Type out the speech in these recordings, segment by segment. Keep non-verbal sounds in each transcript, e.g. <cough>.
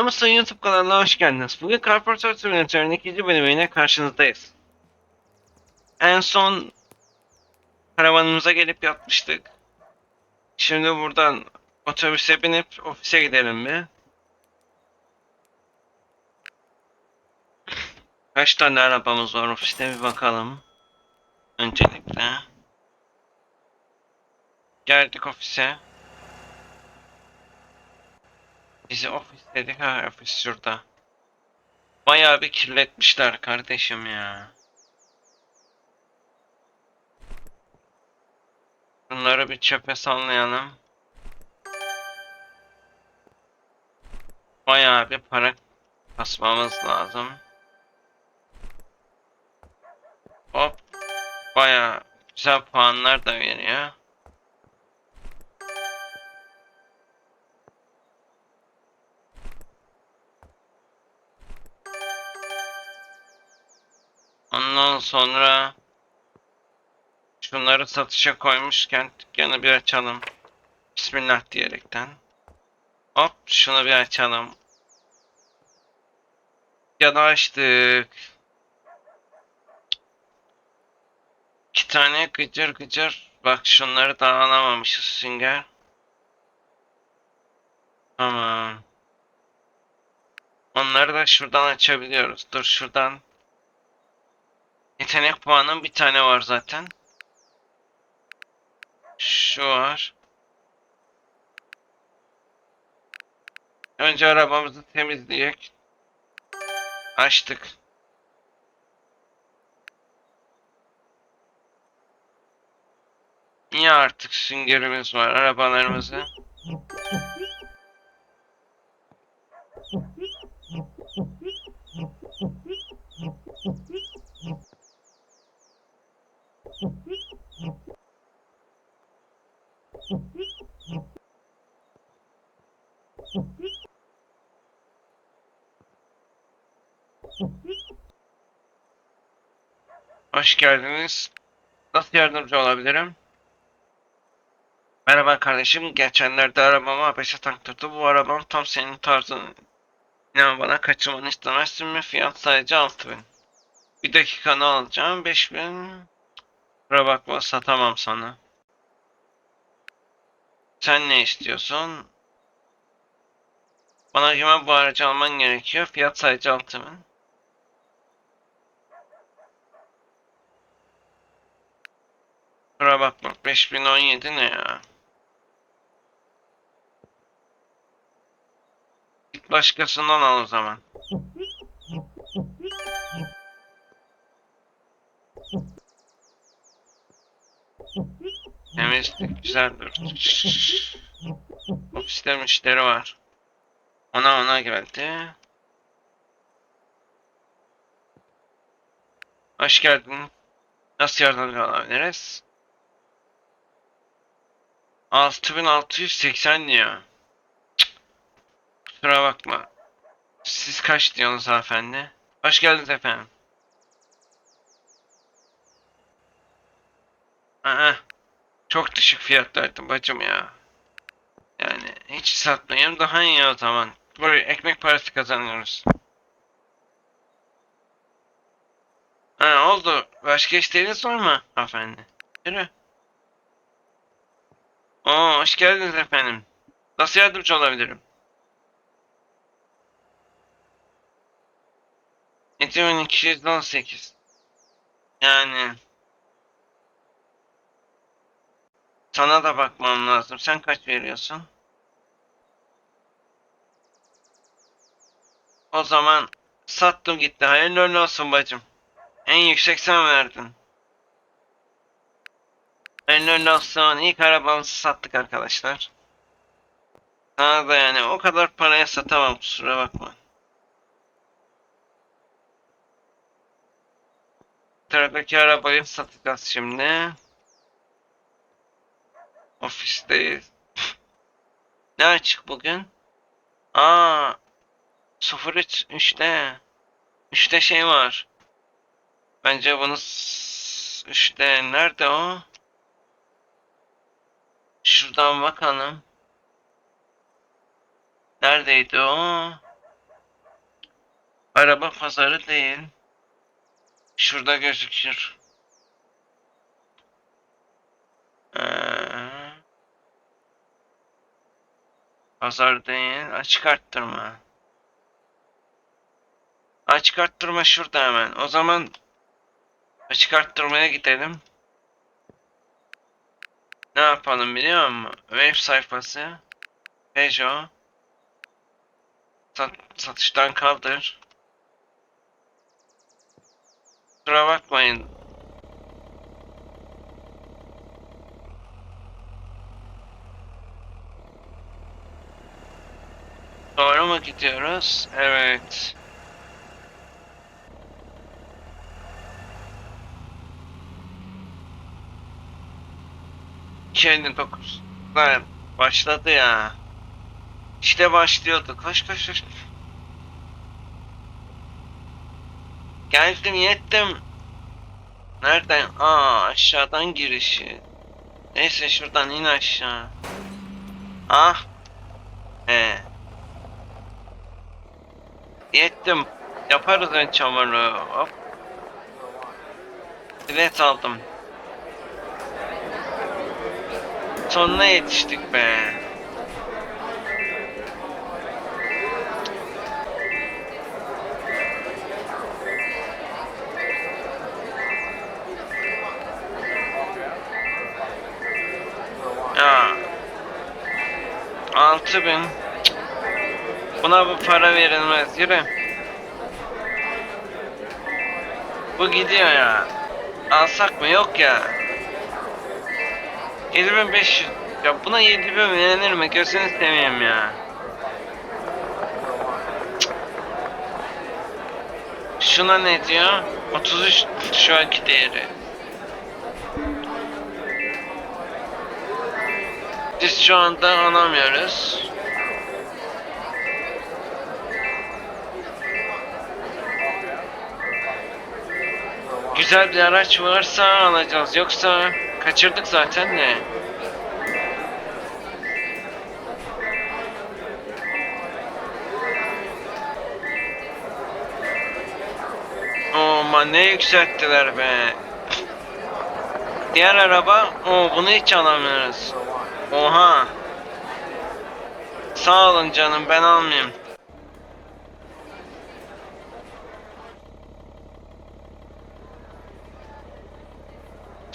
Mutlu YouTube kanalına hoş geldiniz. Bugün Carpenter Simulator'ın ikinci bölümüyle karşınızdayız. En son karavanımıza gelip yatmıştık. Şimdi buradan otobüse binip ofise gidelim bir. Kaç tane arabamız var ofiste bir bakalım. Öncelikle. Geldik ofise. Bizi ofis dedik ha ofis şurada. Bayağı bir kirletmişler kardeşim ya. Bunları bir çöpe sallayalım. Bayağı bir para kasmamız lazım. Hop. Bayağı güzel puanlar da veriyor. Ondan sonra şunları satışa koymuşken dükkanı bir açalım. Bismillah diyerekten. Hop şunu bir açalım. Da açtık. İki tane gıcır gıcır. Bak şunları da alamamışız sünger. Tamam. Onları da şuradan açabiliyoruz. Dur şuradan Yetenek puanım bir tane var zaten. Şu var. Önce arabamızı temizleyek. Açtık. Niye artık süngerimiz var arabalarımızı? Hoş geldiniz. Nasıl yardımcı olabilirim? Merhaba kardeşim. Geçenlerde arabamı abese taktırdı. Bu arabam tam senin tarzın. İnan bana kaçırmanı istemezsin mi? Fiyat sadece 6000. Bir dakikanı alacağım. 5000. Kusura bakma satamam sana. Sen ne istiyorsun? Bana güven bu aracı alman gerekiyor. Fiyat sadece 6000. Kusura bakma 5017 ne ya? Git başkasından al o zaman. Temizlik güzeldir. Ofiste müşteri var. Ona ona geldi. Hoş geldin. Nasıl yardımcı olabiliriz? 6680 diyor. Cık. Kusura bakma. Siz kaç diyorsunuz hanımefendi? Hoş geldiniz efendim. Aa, çok düşük fiyatlardı bacım ya. Yani hiç satmayayım daha iyi o zaman. Buraya ekmek parası kazanıyoruz. Ha oldu. Başka isteğiniz var mı hanımefendi? Yürü. Oo, hoş geldiniz efendim. Nasıl yardımcı olabilirim? Etimin 218. Yani... Sana da bakmam lazım. Sen kaç veriyorsun? O zaman sattım gitti. Hayırlı olsun bacım. En yüksek sen verdin. Hayırlı olsun. İlk arabamızı sattık arkadaşlar. Sana da yani o kadar paraya satamam kusura bakma. Sıradaki arabayı satacağız şimdi. Ofisteyiz. <laughs> ne açık bugün? Aa, 03 3'te. 3'te şey var. Bence bunu s- 3'te nerede o? Şuradan bakalım. Neredeydi o? Araba pazarı değil. Şurada gözükür. Ee, pazar değil. Açık arttırma. Açık arttırma şurada hemen. O zaman açık arttırmaya gidelim. Ne yapalım biliyor musun? Web sayfası. Peugeot. Sat, satıştan kaldır. Kusura bakmayın. Doğru mu gidiyoruz? Evet. İki dokuz. Lan başladı ya. İşte başlıyordu. Koş koş koş. Geldim yettim. Nereden? Aa aşağıdan girişi. Neyse şuradan in aşağı. Ah. He. Yettim. Yaparız ön çamuru. Hop. Bilet aldım. Sonuna yetiştik be. Ya. Altı bin. Cık. Buna bu para verilmez. Yürü. Bu gidiyor ya. Alsak mı? Yok ya. 7500. Ya buna 7000 verilir mi? Gözünü seveyim ya. Şuna ne diyor? 33 şu anki değeri. Biz şu anda alamıyoruz. Güzel bir araç varsa alacağız. Yoksa kaçırdık zaten de. Aman ne yükselttiler be. Diğer araba, o bunu hiç alamıyoruz. Oha. Sağ olun canım ben almayayım.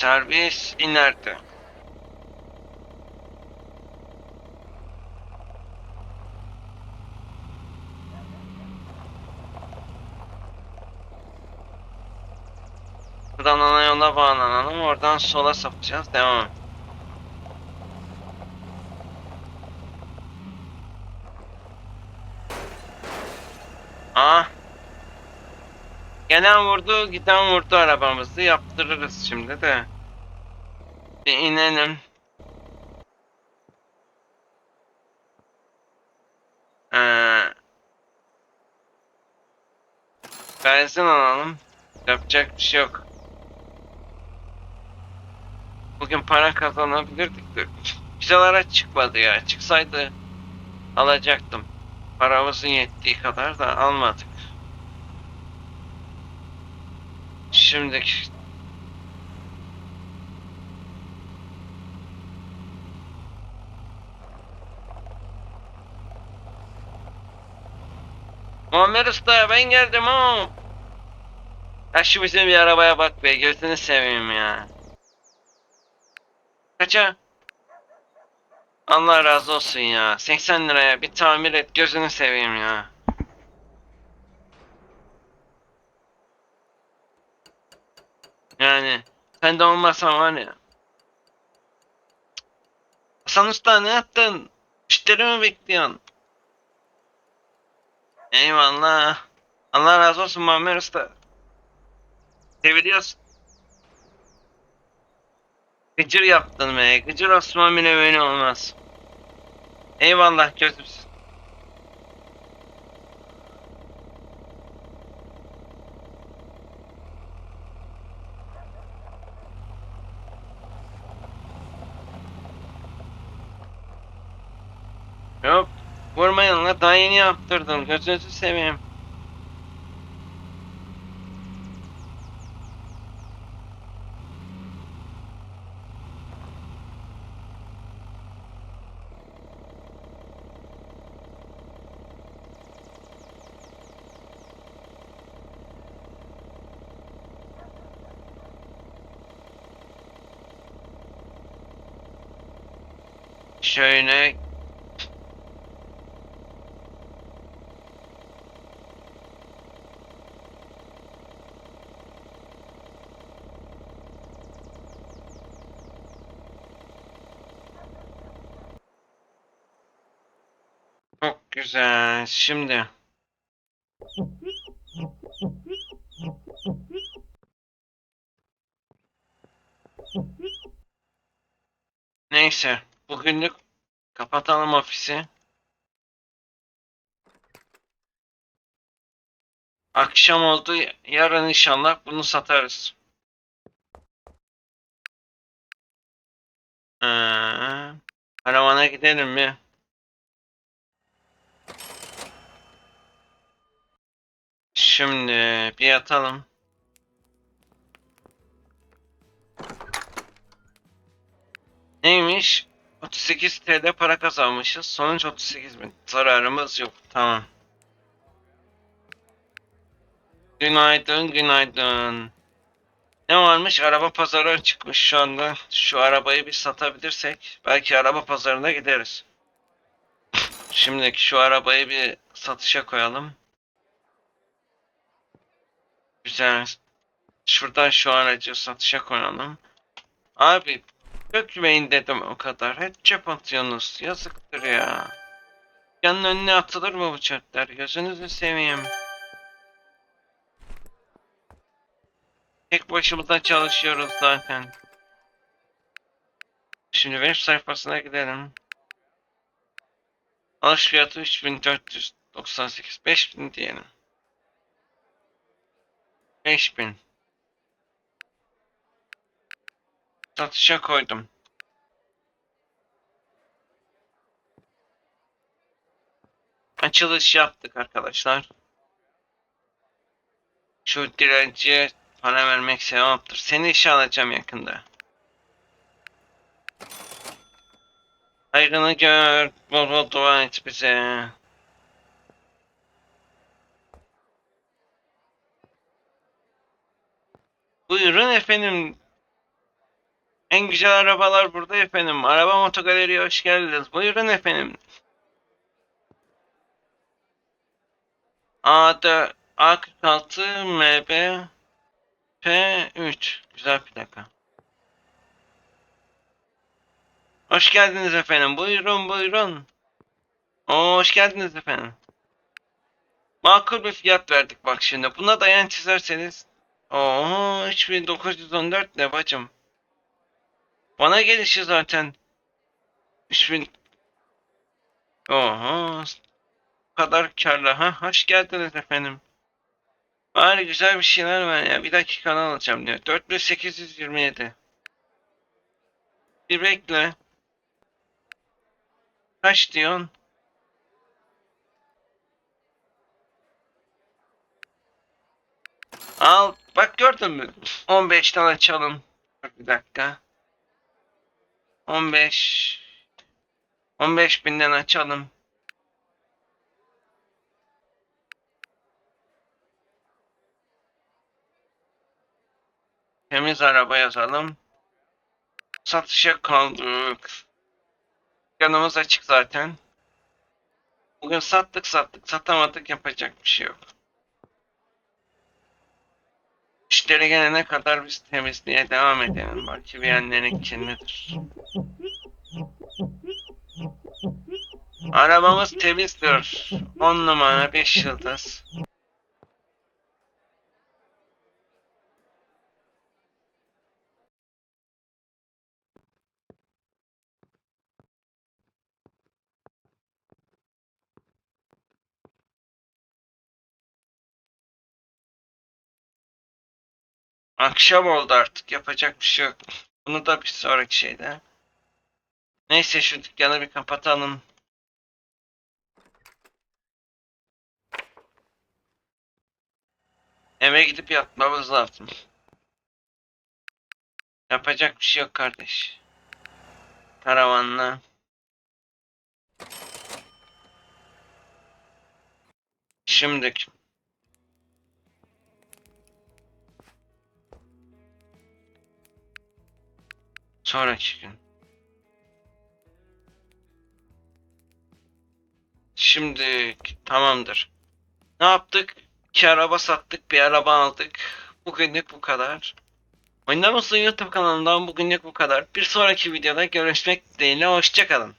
Servis inerdi. Buradan ana yola bağlanalım. Oradan sola sapacağız. Devam. Ah. Gelen vurdu, giden vurdu arabamızı. Yaptırırız şimdi de. Bir inelim. Ee, benzin alalım. Yapacak bir şey yok. Bugün para kazanabilirdik de. Güzel araç çıkmadı ya. Çıksaydı alacaktım. Paramızın yettiği kadar da almadık. Şimdi Muammer Usta ben geldim ha. Ya şu bizim bir arabaya bak be gözünü seveyim ya. Kaça? Allah razı olsun ya. 80 liraya bir tamir et gözünü seveyim ya. Yani sen de olmasan var ya. Hasan Usta ne yaptın? Müşteri mi bekliyorsun? Eyvallah. Allah razı olsun Muammer Usta. Seviliyorsun. Gıcır yaptın be. Gıcır Osman bile böyle olmaz. Eyvallah gözüm. Yok. Vurmayın la daha yeni yaptırdım. Gözünüzü seveyim. Şöyle Çok güzel. Şimdi neyse bugünlük kapatalım ofisi. Akşam oldu. Yarın inşallah bunu satarız. Ee, karavana gidelim mi? Şimdi bir yatalım. Neymiş? 38 TL para kazanmışız. Sonuç 38 bin. Zararımız yok. Tamam. Günaydın, günaydın. Ne varmış? Araba pazarı çıkmış şu anda. Şu arabayı bir satabilirsek belki araba pazarına gideriz. Şimdiki şu arabayı bir satışa koyalım. Güzel. Şuradan şu aracı satışa koyalım. Abi dökmeyin dedim o kadar. Hep çöp atıyorsunuz. Yazıktır ya. Yanın önüne atılır mı bu çöpler? Gözünüzü seveyim. Tek başımıza çalışıyoruz zaten. Şimdi web sayfasına gidelim. Alış fiyatı 3498. 5000 diyelim. 5000. Satışa koydum. Açılış yaptık arkadaşlar. Şu direnciye para vermek sevaptır. Seni işe alacağım yakında. Hayrını gör, bol bol dua et bize. Buyurun efendim. En güzel arabalar burada efendim. Araba motogaleriye hoş geldiniz. Buyurun efendim. A4, A46 MB P3. Güzel plaka. Hoş geldiniz efendim. Buyurun buyurun. Oo, hoş geldiniz efendim. Makul bir fiyat verdik bak şimdi. Buna dayan çizerseniz. Oo 3914 ne bacım? Bana gelişi zaten. 3000 Oho. Kadar karlı. Ha, hoş geldiniz efendim. Bari güzel bir şeyler ver ya. Bir dakika alacağım diyor. 4827. Bir bekle. Kaç diyorsun? Al. Bak gördün mü? 15'ten açalım. Dur bir dakika. 15 15 binden açalım. Temiz araba yazalım. Satışa kaldık. Yanımız açık zaten. Bugün sattık sattık satamadık yapacak bir şey yok. Müşteri gelene kadar biz temizliğe devam edelim. Belki beğenlerin içindedir. Arabamız temizdir. 10 numara 5 yıldız. Akşam oldu artık yapacak bir şey yok. Bunu da bir sonraki şeyde. Neyse şu dükkanı bir kapatalım. Eve gidip yatmamız lazım. Yapacak bir şey yok kardeş. Karavanla. Şimdi Sonraki gün. Şimdi tamamdır. Ne yaptık? İki araba sattık, bir araba aldık. Bugünlük bu kadar. Oyunlar YouTube kanalından bugünlük bu kadar. Bir sonraki videoda görüşmek dileğiyle hoşçakalın.